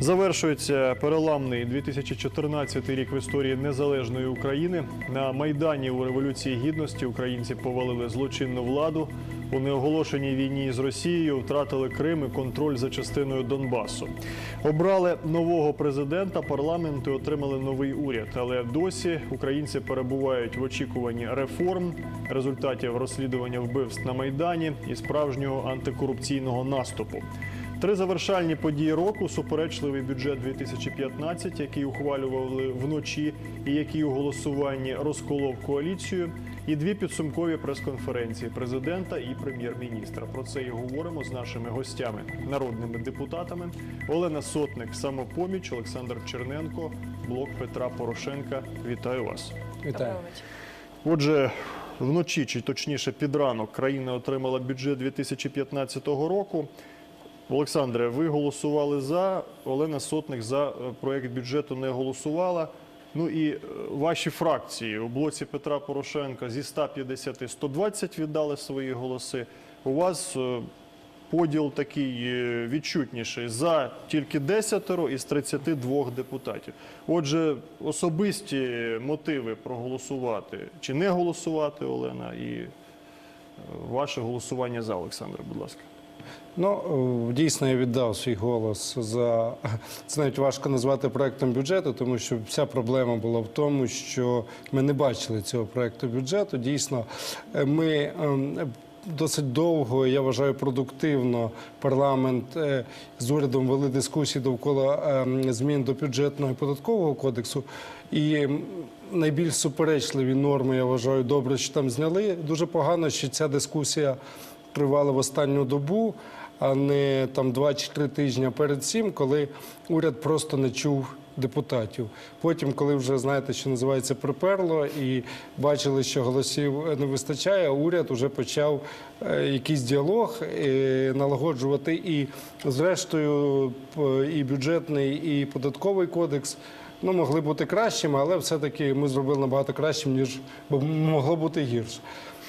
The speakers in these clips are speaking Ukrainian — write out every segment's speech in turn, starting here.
Завершується переламний 2014 рік в історії незалежної України. На майдані у революції гідності українці повалили злочинну владу. У неоголошеній війні з Росією втратили Крим і контроль за частиною Донбасу. Обрали нового президента, парламенту і отримали новий уряд. Але досі українці перебувають в очікуванні реформ, результатів розслідування вбивств на майдані і справжнього антикорупційного наступу. Три завершальні події року суперечливий бюджет 2015, який ухвалювали вночі, і який у голосуванні розколов коаліцію, і дві підсумкові прес-конференції президента і прем'єр-міністра. Про це і говоримо з нашими гостями, народними депутатами Олена Сотник, самопоміч, Олександр Черненко, блок Петра Порошенка. Вітаю вас. Вітаю. Отже, вночі, чи точніше під ранок, країна отримала бюджет 2015 року. Олександре, ви голосували за. Олена Сотник за е, проект бюджету не голосувала. Ну і е, ваші фракції у блоці Петра Порошенка зі 150 120 віддали свої голоси. У вас е, поділ такий відчутніший за тільки 10 із 32 депутатів. Отже, особисті мотиви проголосувати чи не голосувати, Олена, і ваше голосування за Олександр, будь ласка. Ну е, дійсно я віддав свій голос за це навіть важко назвати проектом бюджету, тому що вся проблема була в тому, що ми не бачили цього проекту бюджету. Дійсно, е, ми ем, досить довго, я вважаю, продуктивно парламент е, з урядом вели дискусії довкола ем, змін до бюджетного і податкового кодексу. І найбільш суперечливі норми, я вважаю, добре, що там зняли. Дуже погано, що ця дискусія тривала в останню добу, а не там два чи три тижні перед цим, коли уряд просто не чув депутатів. Потім, коли вже знаєте, що називається приперло, і бачили, що голосів не вистачає, уряд вже почав е, якийсь діалог е, налагоджувати і, зрештою, і бюджетний, і податковий кодекс. Ну, могли бути кращими, але все-таки ми зробили набагато кращим, ніж могло бути гірше.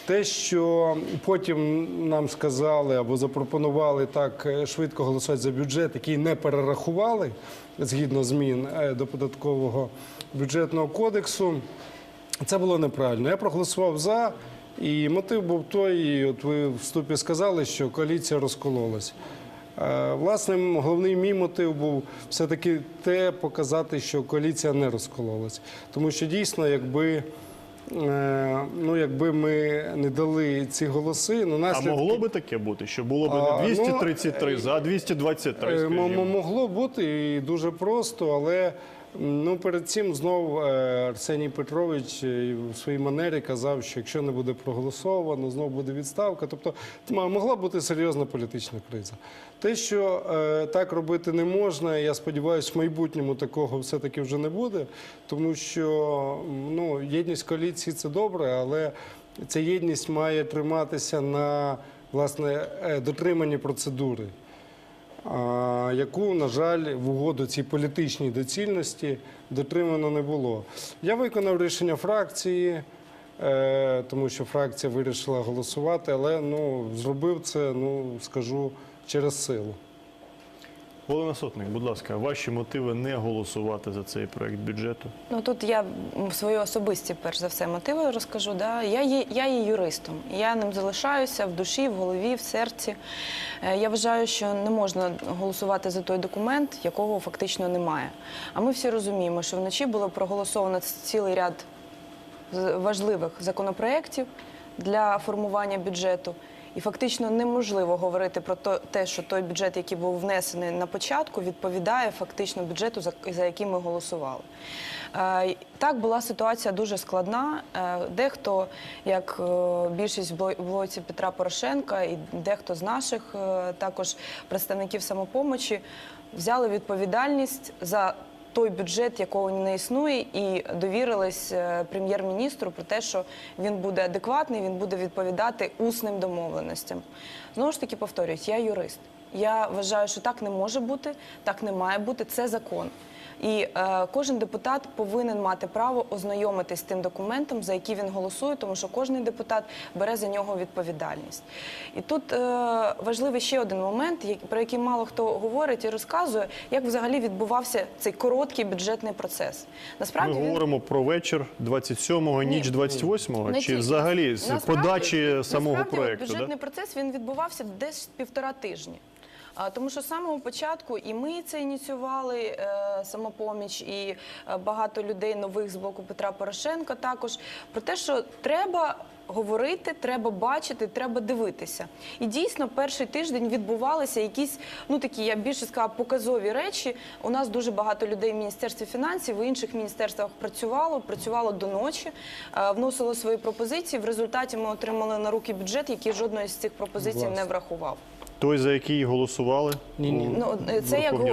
Те, що потім нам сказали або запропонували так е, швидко голосувати за бюджет, який не перерахували згідно змін е, до податкового бюджетного кодексу, це було неправильно. Я проголосував за, і мотив був той, і от ви в вступі сказали, що коаліція розкололась. Е, Власне, головний мій мотив був все-таки те показати, що коаліція не розкололась. Тому що дійсно, якби, ну, якби ми не дали ці голоси, ну А могло би таке бути, що було б А, не ну, 233 за, а 223, Е, м- м- скажімо. Могло бути і дуже просто, але ну, перед цим знов е, Арсеній Петрович е, в своїй манері казав, що якщо не буде проголосовано, знов буде відставка. Тобто могла бути серйозна політична криза. Те, що е, так робити не можна, я сподіваюся, в майбутньому такого все-таки вже не буде, тому що ну, єдність коаліції це добре, але ця єдність має триматися на власне дотриманні процедури яку, на жаль, в угоду цій політичній доцільності дотримано не було. Я виконав рішення фракції, е, тому що фракція вирішила голосувати, але ну, зробив це, ну скажу, через силу. Олена Сотник, будь ласка, ваші мотиви не голосувати за цей проект бюджету. Ну тут я свої особисті, перш за все, мотиви розкажу. Да? Я, є, я є юристом. Я ним залишаюся в душі, в голові, в серці. Е, Я вважаю, що не можна голосувати за той документ, якого фактично немає. А ми всі розуміємо, що вночі було проголосовано цілий ряд важливих законопроєктів для формування бюджету. І фактично неможливо говорити про те, що той бюджет, який був внесений на початку, відповідає фактично бюджету, за, який ми голосували. Е, Так була ситуація дуже складна. Е, Дехто, як е, більшість блоці Петра Порошенка, і дехто з наших також представників самопомочі, взяли відповідальність за той бюджет, якого не існує, і довірились е, прем'єр-міністру про те, що він буде адекватний, він буде відповідати усним домовленостям. Знову ж таки, повторюсь, я юрист. Я вважаю, що так не може бути, так не має бути. Це закон. І е, кожен депутат повинен мати право ознайомитись з тим документом, за який він голосує, тому що кожен депутат бере за нього відповідальність. І тут е, важливий ще один момент, про який мало хто говорить і розказує, як взагалі відбувався цей короткий бюджетний процес. Ми Насправді він говоримо про вечір 27-го, ніч Ні. 28-го, чи тільки. взагалі з подачі самого насправді, проекту. Бюджетний процес він відбувався десь півтора тижні. Тому що з самого початку і ми це ініціювали е, самопоміч, і е, багато людей нових з боку Петра Порошенка також про те, що треба. Говорити, треба бачити, треба дивитися. І дійсно, перший тиждень відбувалися якісь, ну такі, я більше сказала, показові речі. У нас дуже багато людей в міністерстві фінансів, в інших міністерствах працювало, працювало до ночі, е, вносило свої пропозиції. В результаті ми отримали на руки бюджет, який жодної з цих пропозицій Власне. не врахував. Той, за який голосували, Ні-ні. Ну е, це як Раді.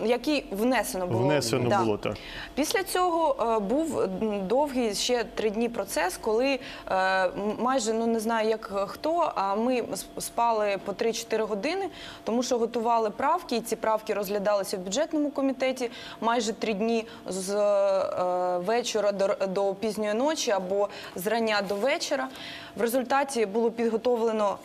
е, який внесено було внесено Да. було так. Після цього е, був довгий ще три дні процес, коли е, майже ну не знаю як хто, а ми спали по 3-4 години, тому що готували правки, і ці правки розглядалися в бюджетному комітеті майже три дні з е, вечора до, до пізньої ночі або з рання до вечора. В результаті було підготовлено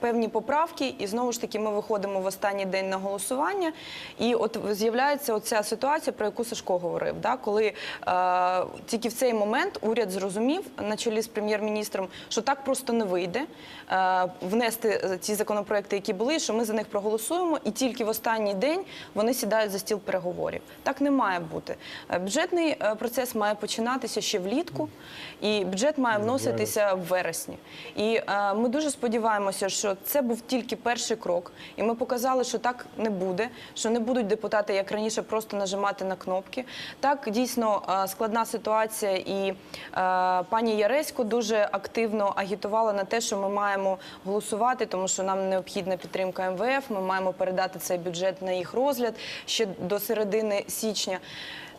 певні поправки, і знову ж таки ми виходимо в останній день на голосування. І от з'являється оця ситуація, про яку Сашко говорив, да, коли е, тільки в цей момент уряд зрозумів на чолі з прем'єр-міністром, що так просто не вийде е, внести е, ці законопроекти, які були, що ми за них проголосуємо, і тільки в останній день вони сідають за стіл переговорів. Так не має бути. Е, Бюджетний е, процес має починатися ще влітку, і бюджет має вноситися в вересні. І е, ми дуже сподіваємося, що це був тільки перший крок, і ми показали, що так не буде, що не будуть депутати, як раніше, просто нажимати на кнопки. Так дійсно е, складна ситуація, і е, пані Яресько дуже активно агітувала на те, що ми маємо голосувати, тому що нам необхідна підтримка МВФ. Ми маємо передати цей бюджет на їх розгляд ще до середини січня.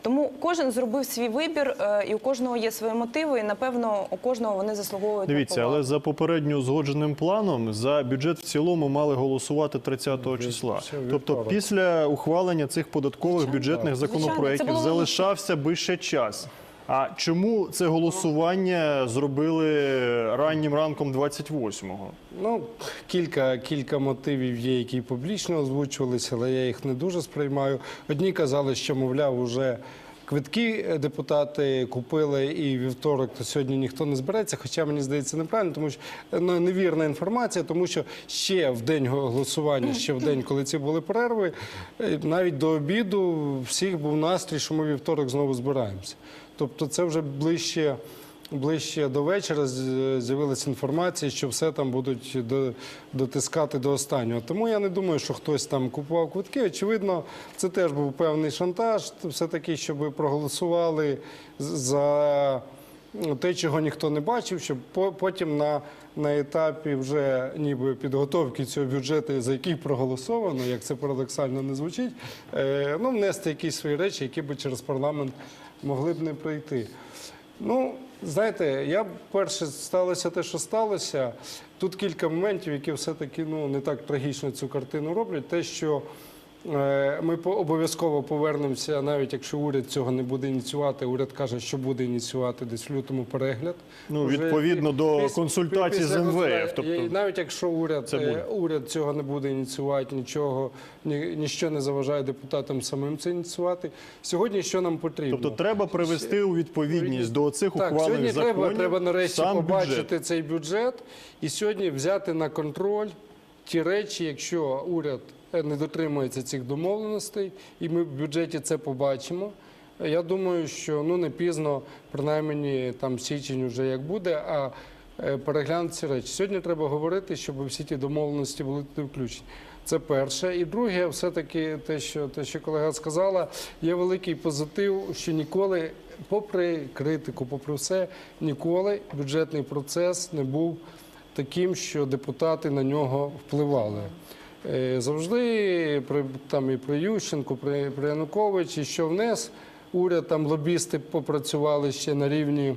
Тому кожен зробив свій вибір, е, і у кожного є свої мотиви, і напевно у кожного вони заслуговують. Дивіться, але за попередньо узгодженим планом за бюджет в цілому мали голосувати 30-го числа. Тобто, після ухвалення цих податкових бюджетних законопроєктів залишався би ще час. А чому це голосування зробили раннім ранком 28-го? Ну, кілька, кілька мотивів є, які публічно озвучувалися, але я їх не дуже сприймаю. Одні казали, що, мовляв, уже квитки е, депутати купили і вівторок, то сьогодні ніхто не збереться. Хоча мені здається неправильно, тому що е, ну, невірна інформація, тому що ще в день голосування, ще в день, коли ці були перерви, е, навіть до обіду всіх був настрій, що ми вівторок знову збираємося. Тобто, це вже ближче. Ближче до вечора з'явилася інформація, що все там будуть дотискати до останнього. Тому я не думаю, що хтось там купував квитки. Очевидно, це теж був певний шантаж, все-таки, щоб проголосували за те, чого ніхто не бачив, щоб потім на, на етапі вже ніби підготовки цього бюджету, за який проголосовано, як це парадоксально не звучить, е, ну, внести якісь свої речі, які би через парламент могли б не пройти. Ну, знаєте, я перше сталося те, що сталося. Тут кілька моментів, які все-таки ну, не так трагічно цю картину роблять. Те, що ми обов'язково повернемося, навіть якщо уряд цього не буде ініціювати, уряд каже, що буде ініціювати десь в лютому перегляд. Ну, Уже відповідно до піс- консультацій з МВФ, тобто- І навіть якщо уряд, е, уряд цього не буде ініціювати, нічого, ні, ніщо не заважає депутатам самим це ініціювати. Сьогодні що нам потрібно? Тобто треба привести у відповідність до цих Так, ухвалених сьогодні законів треба, треба нарешті побачити бюджет. цей бюджет і сьогодні взяти на контроль ті речі, якщо уряд е, не дотримується цих домовленостей, і ми в бюджеті це побачимо. Я думаю, що ну не пізно, принаймні там січень вже як буде, а е, переглянути ці речі. Сьогодні треба говорити, щоб всі ті домовленості були туди включені. Це перше. І друге, все-таки те, що те, що колега сказала, є великий позитив, що ніколи, попри критику, попри все, ніколи бюджетний процес не був таким, що депутати на нього впливали. Е, Завжди при там і при Ющенку, при, при Януковичі, що внес уряд, там лобісти попрацювали ще на рівні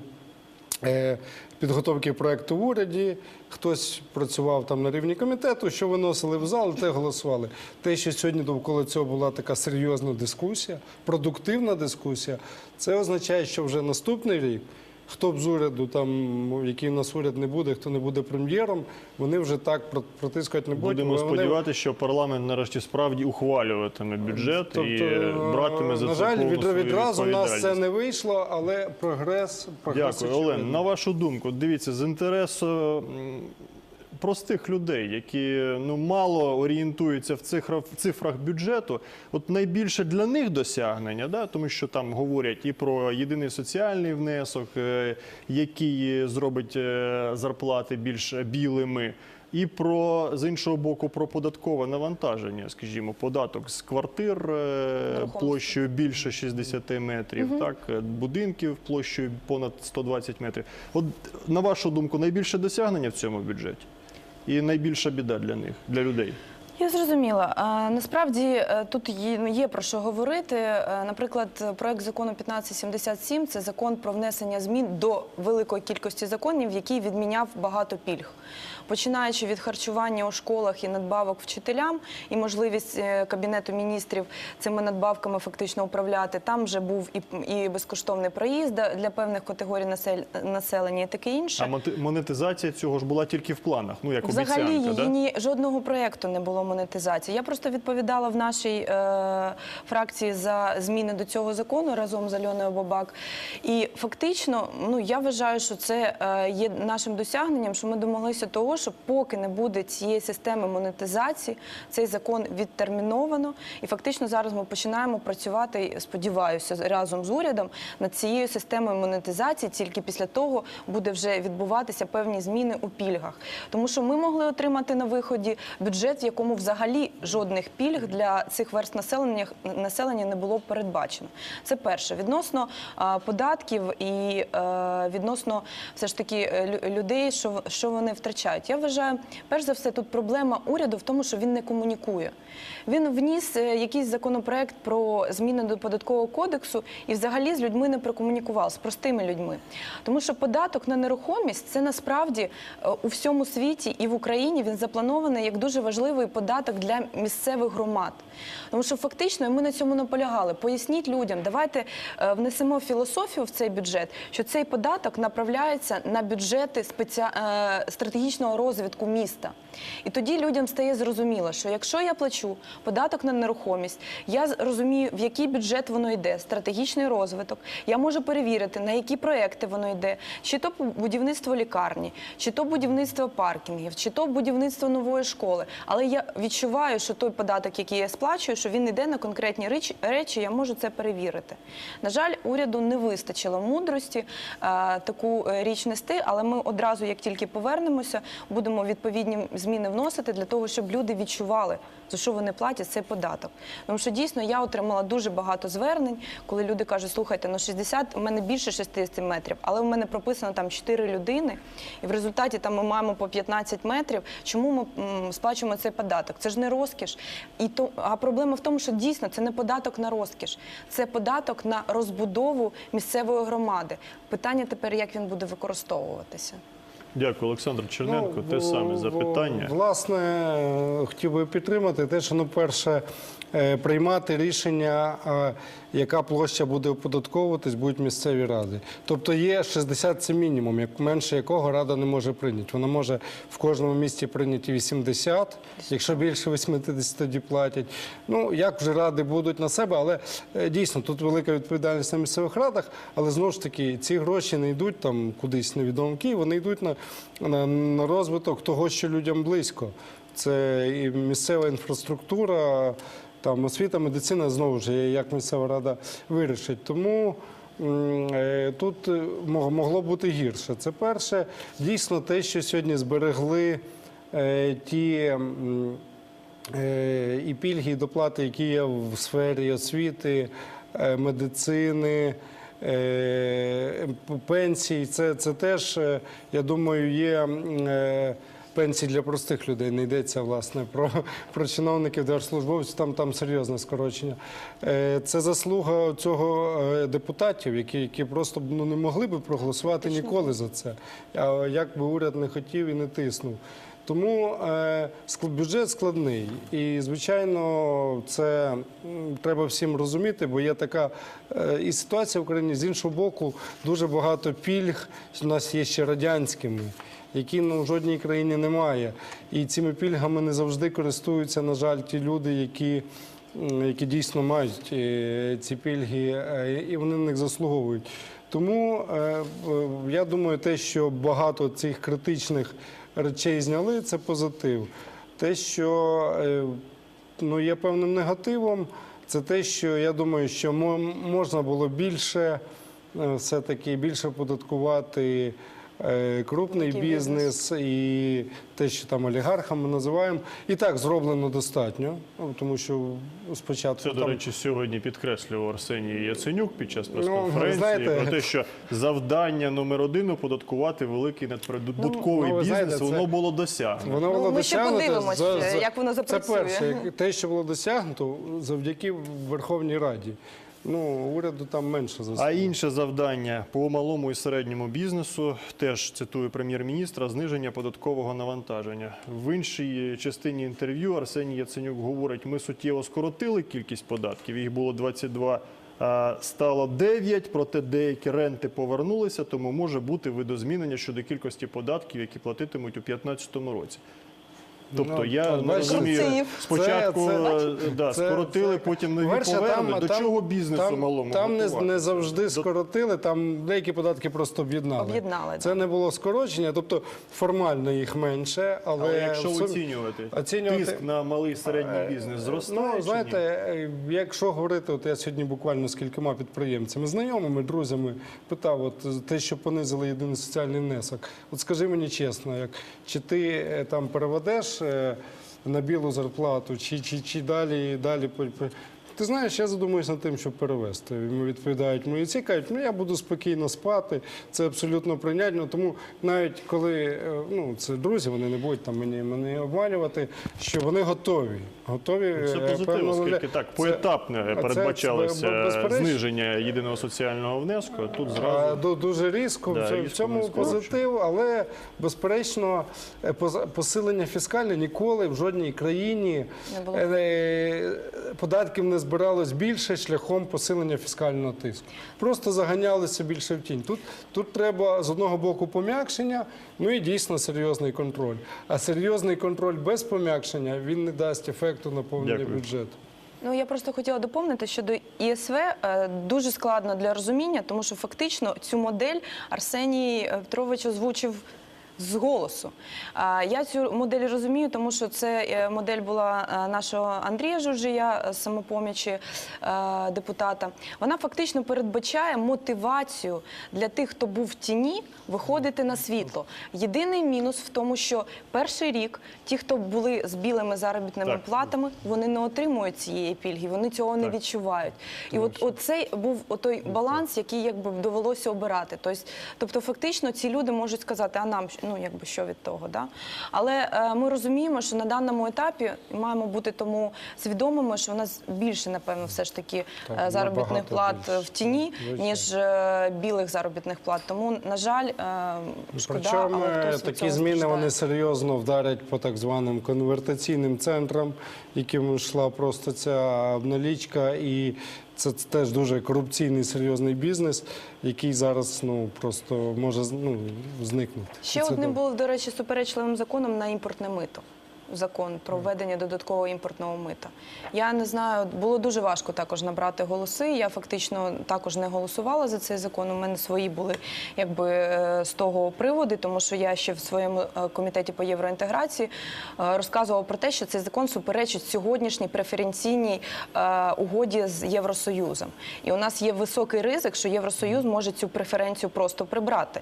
е, підготовки проекту в уряді. Хтось працював там на рівні комітету, що виносили в зал, те голосували. Те, що сьогодні довкола цього була така серйозна дискусія, продуктивна дискусія, це означає, що вже наступний рік. Хто б з уряду, там, який в нас уряд не буде, хто не буде прем'єром, вони вже так про- протискувати не будуть. Будемо вони- сподіватися, що парламент нарешті справді ухвалюватиме бюджет і Тобто, братиме за на це жаль, повну від, свою відразу у нас це не вийшло, але прогрес, прогрес Дякую. Олен. На вашу думку, дивіться, з інтересу простих людей, які ну мало орієнтуються в цифрах, в цифрах бюджету, от найбільше для них досягнення, да, тому що там говорять і про єдиний соціальний внесок, е, який зробить е, зарплати більш білими. І про з іншого боку про податкове навантаження, скажімо, податок з квартир е, площею більше 60 метрів, так е, будинків площею понад 120 метрів. От на вашу думку, найбільше досягнення в цьому бюджеті і найбільша біда для них, для людей. Я зрозуміла. Насправді е, тут є, є про що говорити. Е, Наприклад, проект закону 1577 – це закон про внесення змін до великої кількості законів, який відміняв багато пільг. Починаючи від харчування у школах і надбавок вчителям, і можливість е, Кабінету міністрів цими надбавками фактично управляти. Там вже був і, безкоштовний проїзд для певних категорій населення і таке інше. А монетизація цього ж була тільки в планах, ну як Взагалі обіцянка, її да? жодного проєкту не було монетизації. Я просто відповідала в нашій е, фракції за зміни до цього закону разом з Альоною Бабак. І фактично, ну я вважаю, що це е, є нашим досягненням, що ми домоглися того, що поки не буде цієї системи монетизації, цей закон відтерміновано. І фактично зараз ми починаємо працювати, сподіваюся, разом з урядом над цією системою монетизації. Тільки після того буде вже відбуватися певні зміни у пільгах. Тому що ми могли отримати на виході бюджет, в якому взагалі жодних пільг для цих верст населення населення не було передбачено. Це перше. Відносно податків і е, відносно все ж таки е, людей, що, що вони втрачають. Я вважаю, перш за все, тут проблема уряду в тому, що він не комунікує. Він вніс е, якийсь законопроект про зміни до податкового кодексу і взагалі з людьми не прокомунікував, з простими людьми. Тому що податок на нерухомість це насправді у всьому світі і в Україні він запланований як дуже важливий податок для місцевих громад. Тому що фактично ми на цьому наполягали. Поясніть людям, давайте е, внесемо філософію в цей бюджет, що цей податок направляється на бюджети спеці... е, стратегічного розвитку міста. І тоді людям стає зрозуміло, що якщо я плачу податок на нерухомість, я розумію, в який бюджет воно йде, стратегічний розвиток. Я можу перевірити, на які проекти воно йде, чи то будівництво лікарні, чи то будівництво паркінгів, чи то будівництво нової школи. Але я відчуваю, що той податок, який я сплачую, що він йде на конкретні речі, я можу це перевірити. На жаль, уряду не вистачило мудрості е, таку е, річ нести, але ми одразу, як тільки повернемося, будемо відповідні зміни вносити для того, щоб люди відчували, за що вони платять цей податок. Тому що дійсно я отримала дуже багато звернень, коли люди кажуть, слухайте, ну 60, у мене більше 60 метрів, але в мене прописано там 4 людини, і в результаті там ми маємо по 15 метрів. Чому ми сплачуємо цей податок? Це ж не розкіш. І то, а проблема в тому, що дійсно це не податок на розкіш, це податок на розбудову місцевої громади. Питання тепер, як він буде використовуватися. Дякую, Олександр Черненко. Ну, Те саме запитання. Власне, хотів би підтримати те, що ну, перше, е, приймати рішення, е, яка площа буде оподатковуватись, будуть місцеві ради. Тобто є 60 це мінімум, як менше якого рада не може прийняти. Вона може в кожному місті прийняти 80, якщо більше 80 тоді платять. Ну як вже ради будуть на себе, але е, дійсно тут велика відповідальність на місцевих радах. Але знову ж таки, ці гроші не йдуть там кудись невідомо Київ, вони йдуть на розвиток того, що людям близько. Це і місцева інфраструктура, там освіта, медицина знову ж як місцева рада вирішить. Тому е, тут е, могло бути гірше. Це перше. Дійсно, те, що сьогодні зберегли е, ті. І пільги, і доплати, які є в сфері освіти, медицини, пенсій, це, це теж, е, я думаю, є е, пенсії для простих людей. Не йдеться власне про, про чиновників, держслужбовців. Там там серйозне скорочення. Е, Це заслуга цього е, депутатів, які, які просто ну, не могли би проголосувати ніколи за це. А як би уряд не хотів і не тиснув. Тому е, бюджет складний, і звичайно, це треба всім розуміти, бо є така е, і ситуація в Україні з іншого боку, дуже багато пільг у нас є ще радянськими, які ну, в жодній країні немає. І цими пільгами не завжди користуються, на жаль, ті люди, які. Які дійсно мають е, ці пільги, і вони на них заслуговують. Тому я думаю, те, що багато цих критичних речей зняли, це позитив. Те, що е, ну, є певним негативом, це те, що я думаю, що мо- можна було більше е, все-таки більше податкувати крупний Великий бізнес і те, що там олігархами називаємо. І так зроблено достатньо, ну, тому що спочатку Це, до речі, сьогодні підкреслював Арсеній Яценюк під час Ну, прес-конференції знаєте- про те, що завдання номер один оподаткувати великий надприбутковий Ну, бізнес, знаєте, це- воно було досягнено. Воно Ну, ми ще досягнуто за- як воно запрацює. Це перше, те, що було досягнуто завдяки Верховній Раді. Ну, уряду там менше заслуг. А інше завдання по малому і середньому бізнесу, теж цитую прем'єр-міністра, зниження податкового навантаження. В іншій частині інтерв'ю Арсеній Яценюк говорить, ми суттєво скоротили кількість податків, їх було 22, а стало 9, проте деякі ренти повернулися, тому може бути видозмінення щодо кількості податків, які платитимуть у 2015 році. Тобто Ну, я не розумію, це- спочатку це- е, да, Це- скоротили, це- потім нові По-перше, повернули. До чого бізнесу там, малому Там не, не завжди скоротили, там деякі податки просто об'єднали. Об'єднали, Це не було скорочення, тобто формально їх менше, але, Але якщо оцінювати, оцінювати- тиск на малий і середній бізнес зростає? чи Ну, ні? знаєте, е, якщо говорити, от я сьогодні буквально з кількома підприємцями, знайомими, друзями питав, от те, що понизили єдиний соціальний внесок. От скажи мені чесно, як чи ти е, там переведеш е, на білу зарплату, чи, чи, чи далі, далі ти знаєш, я задумуюся над тим, щоб перевести. Йому відповідають мої ці кажуть, ну я буду спокійно спати, це абсолютно прийнятно. Тому навіть коли е, ну це друзі, вони не будуть там мені, мене обманювати, що вони готові. Готові Це е, позитив, оскільки так поетапне це- передбачалося зниження єдиного соціального внеску. Тут зразу ду- Дуже різко, Да, в цьому- різко в цьому позитив, але безперечно е, поза- посилення фіскальне ніколи в жодній країні Не було. податків не збиралось більше шляхом посилення фіскального тиску. Просто заганялися більше в тінь. Тут, тут треба з одного боку пом'якшення, ну і дійсно серйозний контроль. А серйозний контроль без пом'якшення він не дасть ефекту наповнення Дякую. бюджету. Ну я просто хотіла доповнити щодо ІСВ е, дуже складно для розуміння, тому що фактично цю модель Арсеній Петрович озвучив. З голосу. Я цю модель розумію, тому що це е, модель була е, нашого Андрія Журжія самопомічі е, депутата. Вона фактично передбачає мотивацію для тих, хто був в тіні, виходити на світло. Єдиний мінус в тому, що перший рік ті, хто були з білими заробітними Так. платами, вони не отримують цієї пільги, вони цього не відчувають. І от оцей був той баланс, який якби довелося обирати. Тобто, тобто, фактично, ці люди можуть сказати, а нам ну якби що від того, да? Але е, ми розуміємо, що на даному етапі маємо бути тому свідомими, що у нас більше, напевно, все ж таки Так, е, заробітних плат більше. в тіні, ніж е, білих заробітних плат. Тому, на жаль, е, шкода, Причому але е, хтось такі зміни страждає. вони серйозно вдарять по так званим конвертаційним центрам, яким йшла просто ця обналічка, і це теж дуже корупційний серйозний бізнес, який зараз ну просто може ну, зникнути. Ще Це одним було, до речі, суперечливим законом на імпортне мито. Закон про введення додаткового імпортного мита. Я не знаю, було дуже важко також набрати голоси. Я фактично також не голосувала за цей закон. У мене свої були якби е, з того приводи, тому що я ще в своєму е, комітеті по євроінтеграції е, розказувала про те, що цей закон суперечить сьогоднішній преференційній угоді з Євросоюзом. І у нас є високий ризик, що Євросоюз може цю преференцію просто прибрати.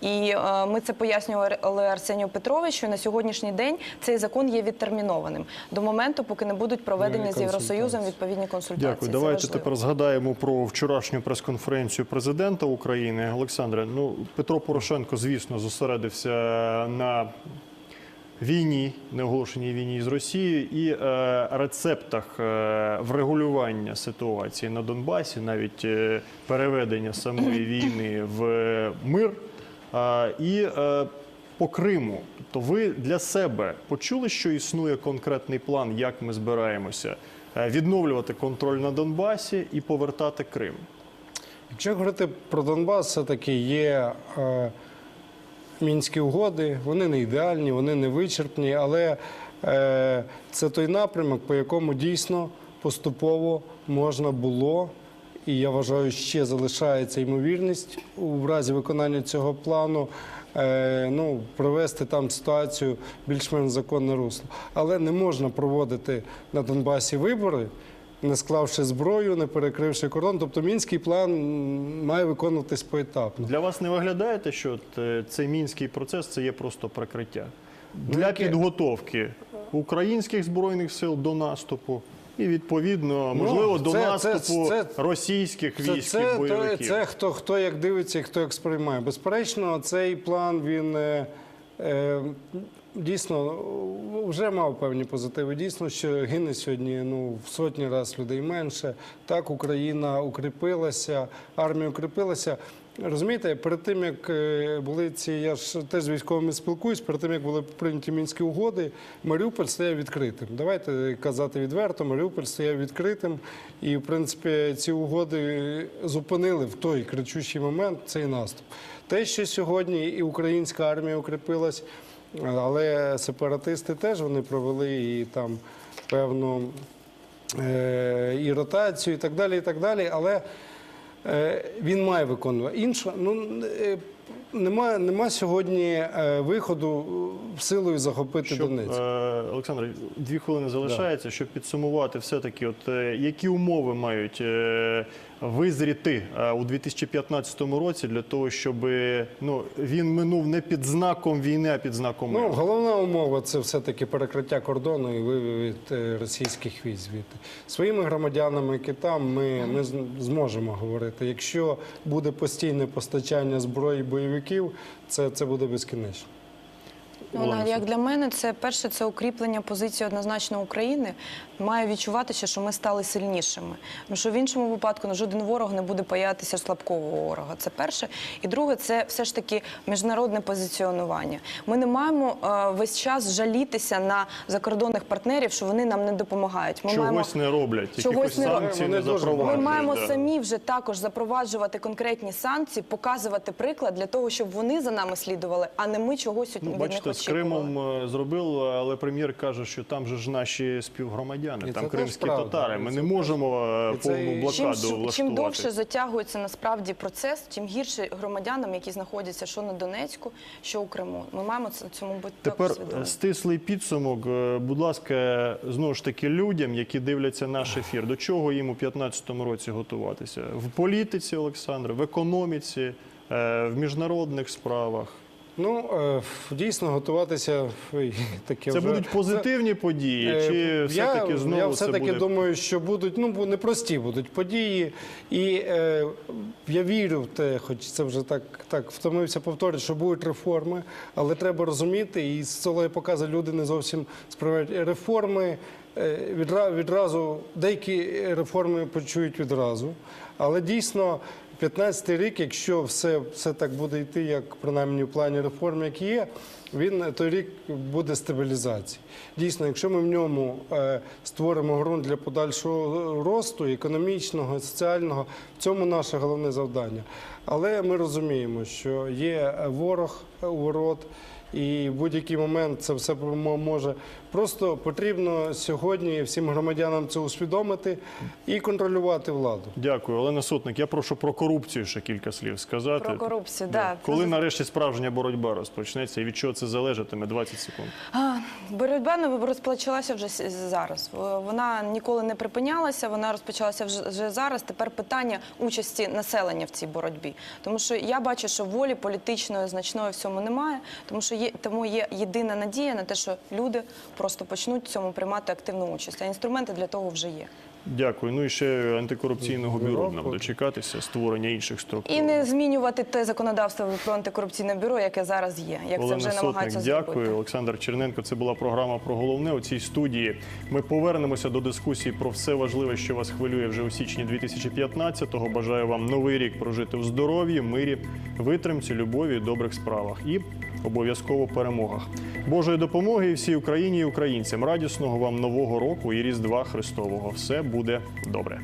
І ми це пояснювали Арсенію Петровичу. На сьогоднішній день цей закон є відтермінованим до моменту, поки не будуть проведені з Євросоюзом відповідні консультації. Дякую. Це Давайте важливо. тепер згадаємо про вчорашню прес-конференцію президента України. Олександре, ну Петро Порошенко, звісно, зосередився на війні, неоголошеній війні з Росією і е, рецептах е, врегулювання ситуації на Донбасі, навіть е, переведення самої війни в мир. Е, і е, по Криму, то ви для себе почули, що існує конкретний план, як ми збираємося е, відновлювати контроль на Донбасі і повертати Крим? Якщо говорити про Донбас, все-таки є е, мінські угоди, вони не ідеальні, вони не вичерпні, але е, це той напрямок, по якому дійсно поступово можна було, і я вважаю, ще залишається ймовірність у разі виконання цього плану. Е, Ну, провести там ситуацію більш-менш законне русло. Але не можна проводити на Донбасі вибори, не склавши зброю, не перекривши кордон. Тобто мінський план має виконуватись поетапно. Для вас не виглядаєте, що е, цей мінський процес це є просто прикриття для підготовки українських збройних сил до наступу і відповідно можливо до Ну, це- це- наступу це- російських військ це, і бойовиків. це хто, хто як дивиться і хто як сприймає. Безперечно, цей план він е, е, дійсно вже мав певні позитиви. Дійсно, що гине сьогодні ну, в сотні разів людей менше. Так, Україна укріпилася, армія укріпилася. Розумієте, перед тим як е, були ці, я ж теж з військовими спілкуюсь, перед тим як були прийняті мінські угоди, Маріуполь стояв відкритим. Давайте казати відверто, Маріуполь стояв відкритим, і в принципі ці угоди зупинили в той кричущий момент цей наступ. Те, що сьогодні і українська армія укріпилась, але сепаратисти теж вони провели і там певну е, і ротацію, і так далі, і так далі. Але він має виконувати. Інше, ну е, нема, нема сьогодні е, виходу е, силою захопити Щоб, Донецьк. е, Олександр, дві хвилини залишається, щоб підсумувати все-таки, от е, які умови мають е, визріти е, у 2015 році для того, щоб ну, він минув не під знаком війни, а під знаком Ну, головна умова це все-таки перекриття кордону і вивід е, російських військ звідти. Своїми громадянами, які там, ми, ми зможемо говорити. Якщо буде постійне постачання зброї бойовиків, це, це буде безкінечно. Ну, як для мене, це перше це укріплення позиції однозначно України. Має відчуватися, що ми стали сильнішими. Тому що в іншому випадку ну, жоден ворог не буде боятися слабкого ворога. Це перше. І друге, це все ж таки міжнародне позиціонування. Ми не маємо е, весь час жалітися на закордонних партнерів, що вони нам не допомагають. Ми маємо Чогось не роблять, Чогось не Вони не запроваджують. Ми маємо да. самі вже також запроваджувати конкретні санкції, показувати приклад для того, щоб вони за нами слідували, а не ми чогось Ну, від бачите, них з. Кримом е, зробив, але прем'єр каже, що там же ж наші співгромадяни, І там кримські правда. татари. Ми не можемо е, це повну і- блокаду Чим, влаштувати. чим довше затягується насправді процес, тим гірше громадянам, які знаходяться що на Донецьку, що у Криму. Ми маємо цьому бути Тепер свідомі. стислий підсумок. Е, Будь ласка, знову ж таки, людям, які дивляться наш ефір, до чого їм у 2015 році готуватися? В політиці, Олександр, в економіці, в міжнародних справах. Ну, е, дійсно, готуватися таке Це вже- будуть позитивні події, Е, чи все-таки знову я все-таки буде? думаю, що будуть ну непрості будуть події, і е, я вірю в те, хоч це вже так, так втомився повторити, що будуть реформи, але треба розуміти, і з цього показу люди не зовсім сприймають реформи. Е, Відра, відразу деякі реформи почують відразу, але дійсно 15-й рік, якщо все, все так буде йти, як принаймні в плані реформ, як є, він той рік буде стабілізації. Дійсно, якщо ми в ньому е, створимо ґрунт для подальшого росту, економічного, соціального, в цьому наше головне завдання. Але ми розуміємо, що є ворог у ворот. І в будь-який момент це все може. Просто потрібно сьогодні всім громадянам це усвідомити і контролювати владу. Дякую, Олена Сотник. Я прошу про корупцію ще кілька слів сказати. Про корупцію, да. Коли Ну, нарешті справжня боротьба розпочнеться і від чого це залежатиме? 20 секунд. Боротьба не розпочалася вже зараз. Вона ніколи не припинялася, вона розпочалася вже, вже зараз. Тепер питання участі населення в цій боротьбі. Тому що я бачу, що волі політичної значної в цьому немає, тому що є тому є єдина надія на те, що люди просто почнуть в цьому приймати активну участь. А інструменти для того вже є. Дякую. Ну і ще антикорупційного бюро нам дочекатися, створення інших структур. І не змінювати те законодавство про антикорупційне бюро, яке зараз є, як Олена це вже намагаються Сотник, дякую. зробити. Олександр Черненко. Це була програма про головне у цій студії. Ми повернемося до дискусії про все важливе, що вас хвилює вже у січні 2015-го. Бажаю вам новий рік прожити в здоров'ї, мирі, витримці, любові, добрих справах і обов'язково перемогах. Божої допомоги і всій Україні і українцям. Радісного вам нового року і Різдва Христового. Все буде добре.